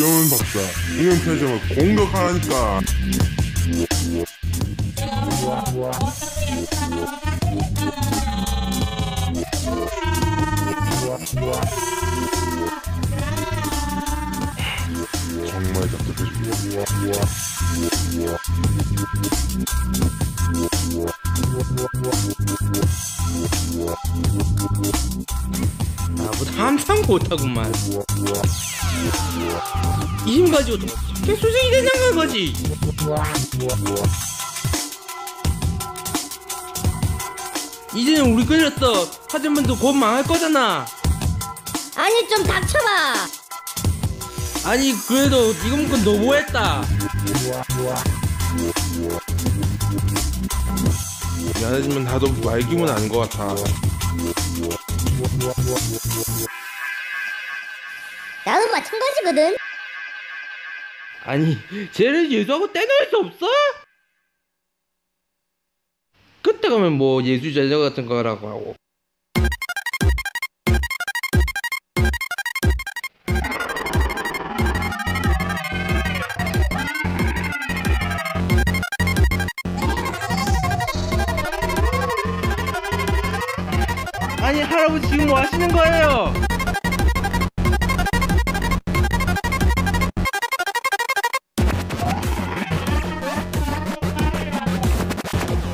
지원 박사 이런 표정을 공격하라니까. 정말 답답해 나보다 한참 못하구만. 이 힘 가지고 어떻게 수생이 되는 거지? 이제는 우리 끌렸어 하지만 너곧 망할 거잖아. 아니 좀 닥쳐봐. 아니 그래도 이거만큼 너무했다. 미안하지만 나도 말기면 아닌 것 같아 나도 마찬가지거든. 아니 쟤를 예수하고 떼놓을 수 없어? 그때 가면 뭐 예수 제자 같은 거라고 하고 할아버지 지금 뭐 하시는 거예요?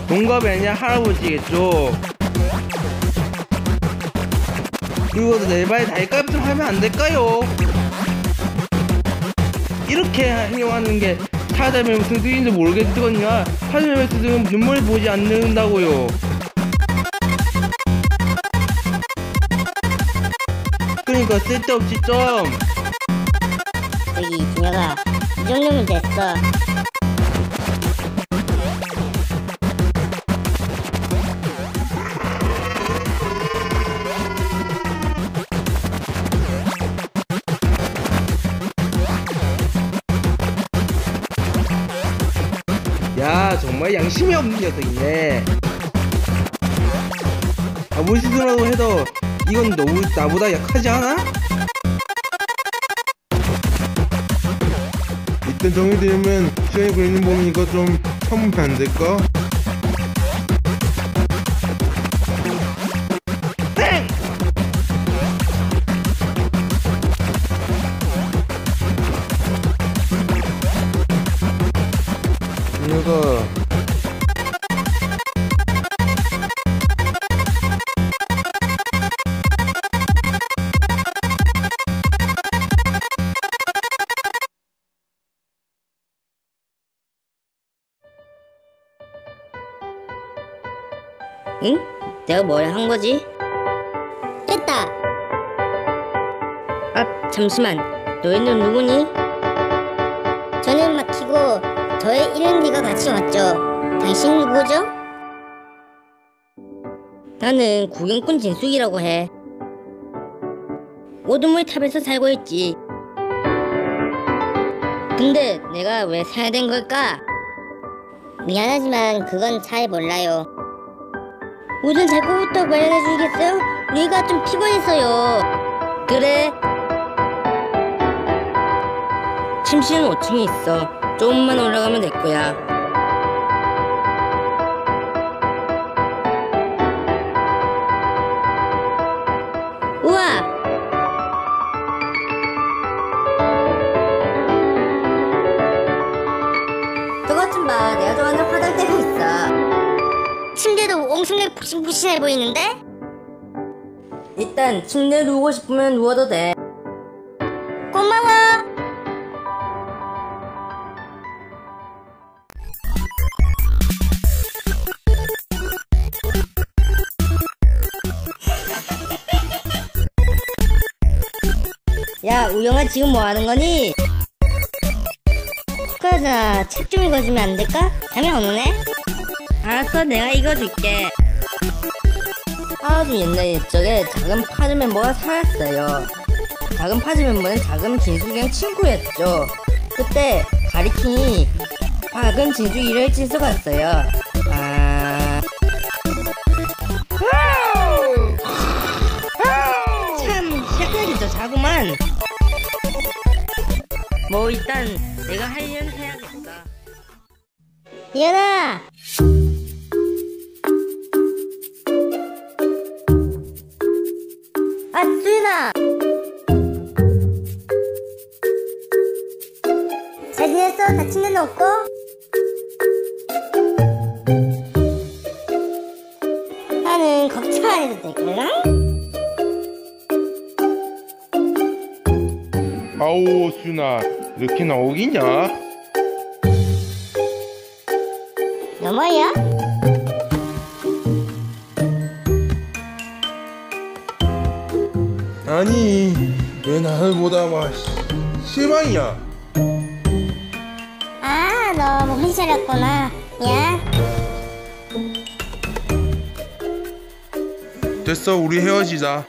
동갑이 아니라 할아버지겠죠. 그리고 내발 달값 좀 하면 안 될까요? 이렇게 행동하는 게 사자면 무슨 뜻인지 모르겠거든요. 사자면 뜻은 눈물 보지 않는다고요. 그러니까 쓸데없이 좀 저기 준혁아 이 정도면 됐어. 야 정말 양심이 없는 녀석이네 아무리 스스로라도 해도 이건 너무 나보다 약하지 않아? 이때 정리되면 시간이 걸리는 몸이 이거 좀 참으면 안 될까? 응? 내가 뭘 한 거지? 됐다. 아 잠시만. 너희는 누구니? 저는 막히고 저의 이른 니가 같이 왔죠. 당신 누구죠? 나는 구경꾼 진숙이라고 해. 오두물 탑에서 살고 있지. 근데 내가 왜 사야 된 걸까? 미안하지만 그건 잘 몰라요. 우선 제 거부터 마련해 주시겠어요? 우리가 좀 피곤했어요. 그래. 침실은 5층에 있어. 조금만 올라가면 될 거야. 푹신푹신해 보이는데? 일단 침대에 누우고 싶으면 누워도 돼. 고마워. 야, 우영아 지금 뭐 하는 거니? 그러자 책 좀 읽어주면 안 될까? 잠이 안 오네? 알았어, 내가 읽어줄게. 아주 옛날 옛적에 작은 파즈 멤버가 살았어요. 작은 파즈 멤버는 작은 진숙이랑 친구였죠. 그때 가리킹이 작은 진숙이를 찢어 갔어요. 아... 참, 더 자구만. 뭐 일단 내가 할 일은 해야겠다. 이현아. 아 수인아. 잘 지냈어? 다친 데는 없고? 나는 걱정 안 해도 될까나? 아오 순아 이렇게 나오기냐? 아니 왜 나를 보다 막 실망이야 아, 너무 흔들렸구나. 미안. 됐어 우리 헤어지자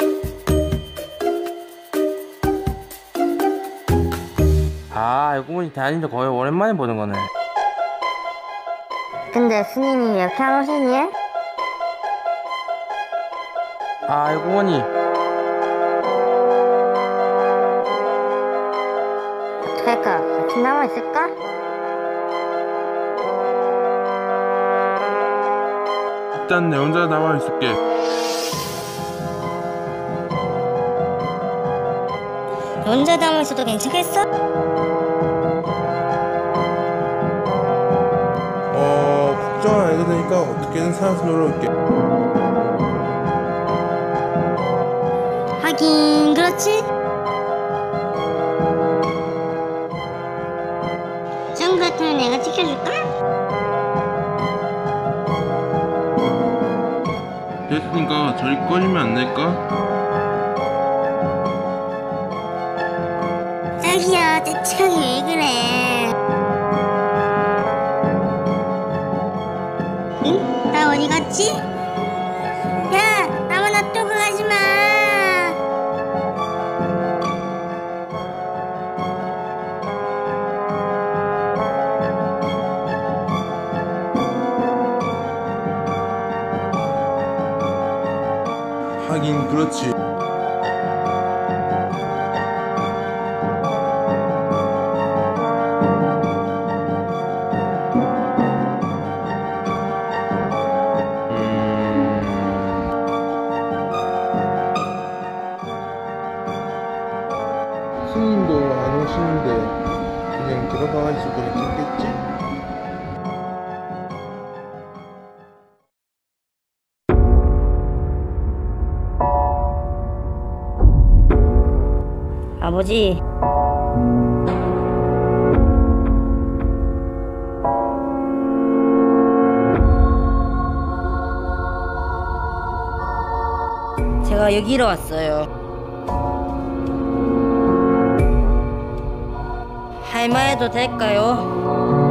아 알고 보니 대한인도 거의 오랜만에 보는 거네 근데 스님이 왜 오시니? 아 알고 보니 일단 내 혼자 남아있을게 혼자 남아있어도 괜찮겠어? 어 걱정 안 해도 되니까 어떻게든 살아서 놀아올게 하긴, 그렇지? 좀 그렇다면 내가 지켜줄까? 됐으니까 저리 꺼지면 안 될까? 자기야, 대체 왜 그래? 응? 나 어디 갔지? 하긴 그렇지 아버지. 제가 여기로 왔어요. 할만해도 될까요?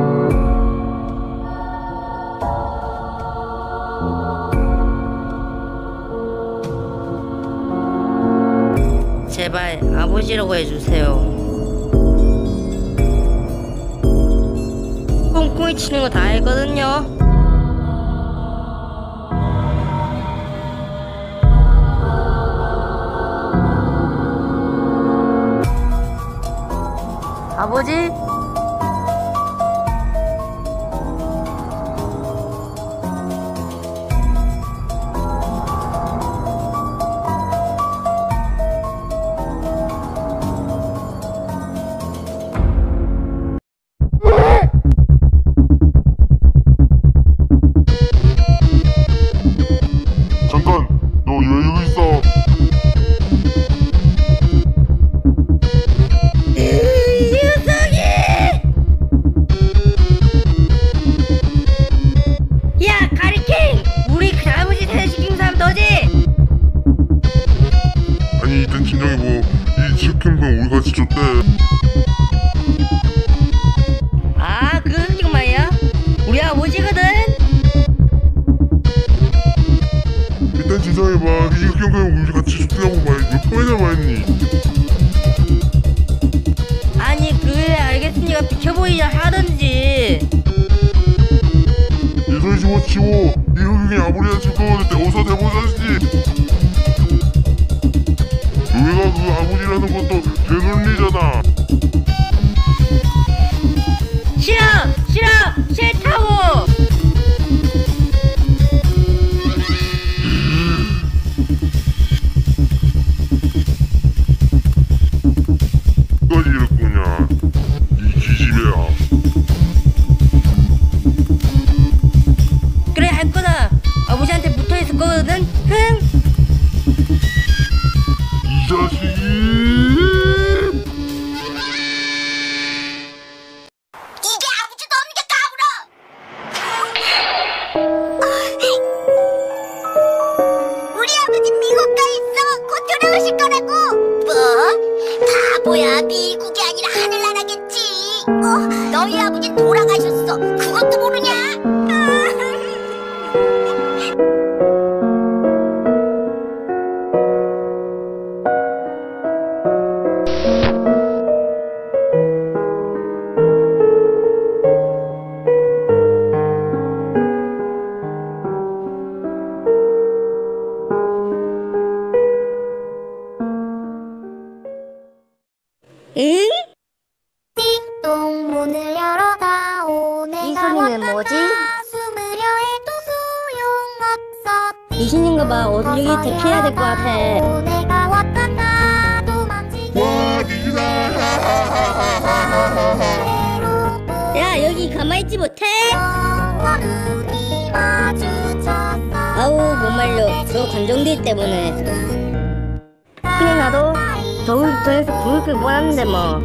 제발 아버지라고 해주세요. 꽁꽁이 치는 거 다 알거든요. 아버지? 일단 진정해봐. 이 치킨은 우리 같이 줬다고 말했지. 몇 번이나 말했니? 아니 그래 알겠으니까 비켜보이자 하든지 이 소리 집어치워. 이 흑용이 아무리나 즐거웠는데 어서 대보자지. 교회가 그 아버지라는 것도 개논리잖아. 어, 여기 대피해야 될 것 같아. 야, 여기 가만히 있지 못해? 아우, 못 말려. 저 관종들 때문에. 근데 나도 더울 더해서 부을 걸 몰랐는데 뭐.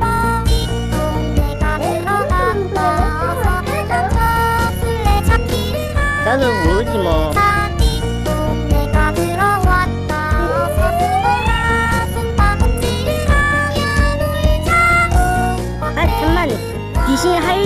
나도 모르지 뭐.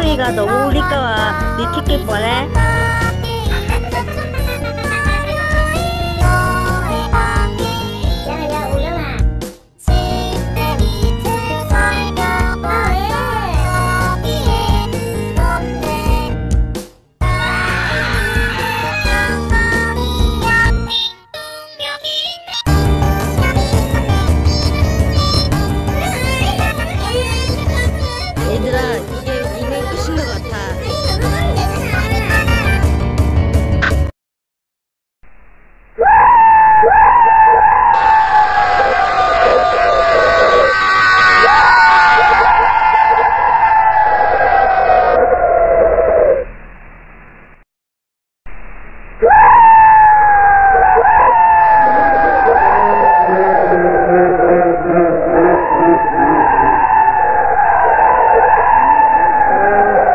소리가 너무 우리 거와 미치게 뻔 해.